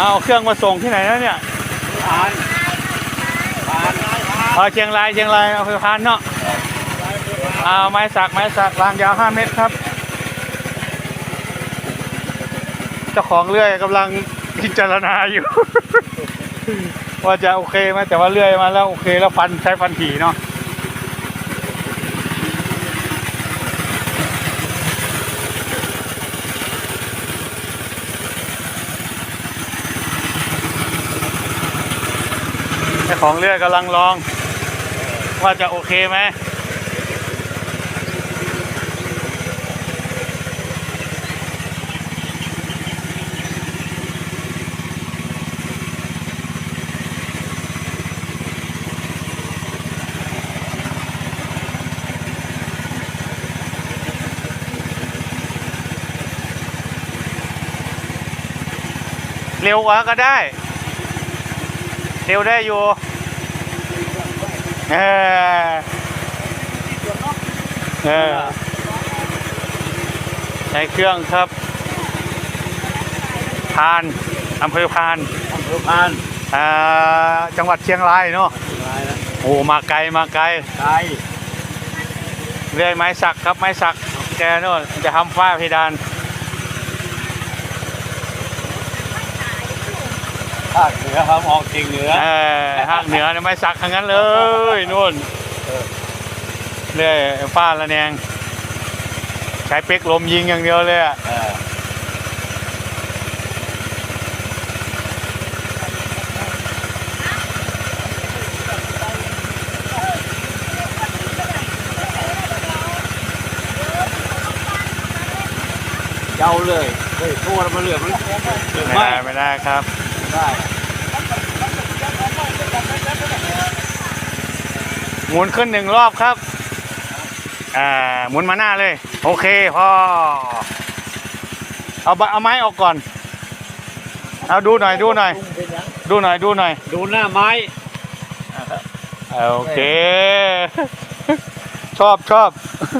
เอาเครื่องมาส่งที่ไหนนะเนี่ยผ่านผ่านเอาเชียงรายเชียงรายเอาไปพานเนาะเอาไม้สักไม้สักรางยาว5เมตรครับ เจ้าของเลื่อยกำลังพิจารณาอยู่ ว่าจะโอเคไหมแต่ว่าเลื่อยมาแล้วโอเคแล้วฟันใช้ฟันถี่เนาะ จ้าของเลือกำลังลอง ว่าจะโอเคไหมเร็วกว่าก็ได้ เร็วได้อยู่เออเออใช้เครื่องครับ พานอำเภอพานอำเภอผานอ่าจังหวัดเชียงรายเนาะอะไรนะโอ้มาไกลมาไกลไกลเรื่อยไม้สักครับไม้สักแกโน่นจะทำฝ้าเพดาน ภาคเหนือครับออกเก่งเหนือเออภาคเหนือเนี่ยไม้สักทั้งนั้นเลยนู่นเรื่อยฝ้าละแนง ใช้เป๊กลมยิงอย่างเดียวเลยอะ เออเจ้าเลยเฮ้ยโทษมาเหลือมันเหลือไม่ไม่ได้ไม่ได้ครับได้หมุนขึ้นหนึ่งรอบครับ อ่า หมุนมาหน้าเลย โอเคพอ เอาบะเอาไม้ออกก่อน เอาดูหน่อยดูหน่อย ดูหน่อยดูหน่อย ดูหน้าไม้ โอเค ชอบชอบ